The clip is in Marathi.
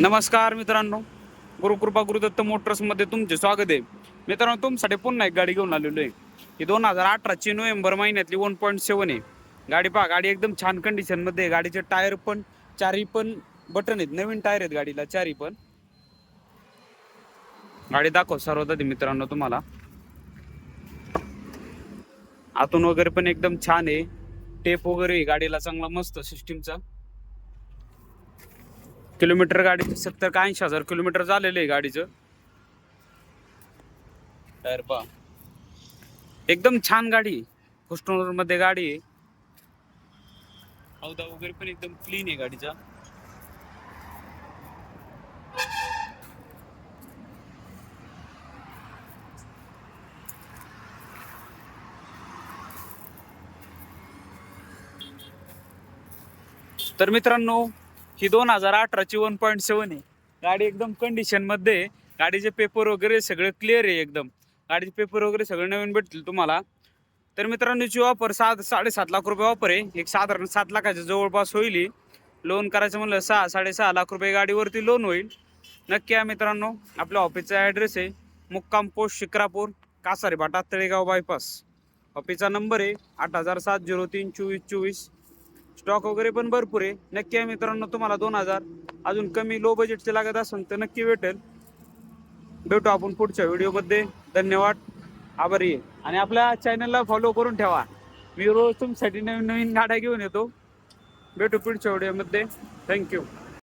नमस्कार मित्रांनो. गुरुकृपा गुरुदत्त मोटर्समध्ये तुमचे स्वागत आहे. मित्रांनो तुमच्यासाठी पुन्हा एक गाडी घेऊन आलेलो आहे. ही दोन हजार अठराची नोव्हेंबर महिन्यातली वन पॉईंट सेवन आहे. गाडी पहा गाडी एकदम छान कंडिशनमध्ये आहे. गाडीचे टायर पण चारही पण बटन आहेत. नवीन टायर आहेत गाडीला चारही पण. गाडी दाखव सर्वात आधी मित्रांनो तुम्हाला. आतून वगैरे पण एकदम छान आहे. टेप वगैरे आहे. गाडीला चांगला मस्त सिस्टीमचा किलोमीटर गाडी सत्तर का ऐंशी हजार किलोमीटर झालेलं आहे गाडीचं. टायर पा एकदम छान गाडी फर्स्टमध्ये गाडी आहे. हौदा वगैरे पण एकदम क्लीन आहे गाडीचा. तर मित्रांनो ही दोन हजार अठराची वन पॉईंट सेवन आहे. गाडी एकदम कंडिशनमध्ये आहे. गाडीचे पेपर वगैरे सगळे क्लिअर आहे एकदम. गाडीचे पेपर वगैरे सगळे नवीन भेटतील तुम्हाला. तर मित्रांनो याची वापर सात साडेसात लाख रुपये वापर आहे. एक साधारण सात लाखाच्या जवळपास होईल लोन करायचं म्हणलं सहा साडेसहा लाख रुपये गाडीवरती लोन होईल. नक्की या मित्रांनो आपल्या ऑफिसचा ॲड्रेस आहे. मुक्काम पोस्ट शिक्रापूर कासारे भाटा तळेगाव बायपास ऑफिसचा नंबर आहे आठ हजार सात झिरो तीन चोवीस चोवीस. स्टॉक वगैरे पण भरपूर आहे. नक्की आहे मित्रांनो तुम्हाला दोन हजार. अजून कमी लो बजेटचे लागत असेल तर नक्की भेटेल. भेटू आपण पुढच्या व्हिडिओमध्ये धन्यवाद. आभारी आहे. आणि आपल्या चॅनलला फॉलो करून ठेवा. मी रोज तुमच्यासाठी नवीन नवीन गाड्या घेऊन येतो. भेटू पुढच्या व्हिडिओमध्ये थँक्यू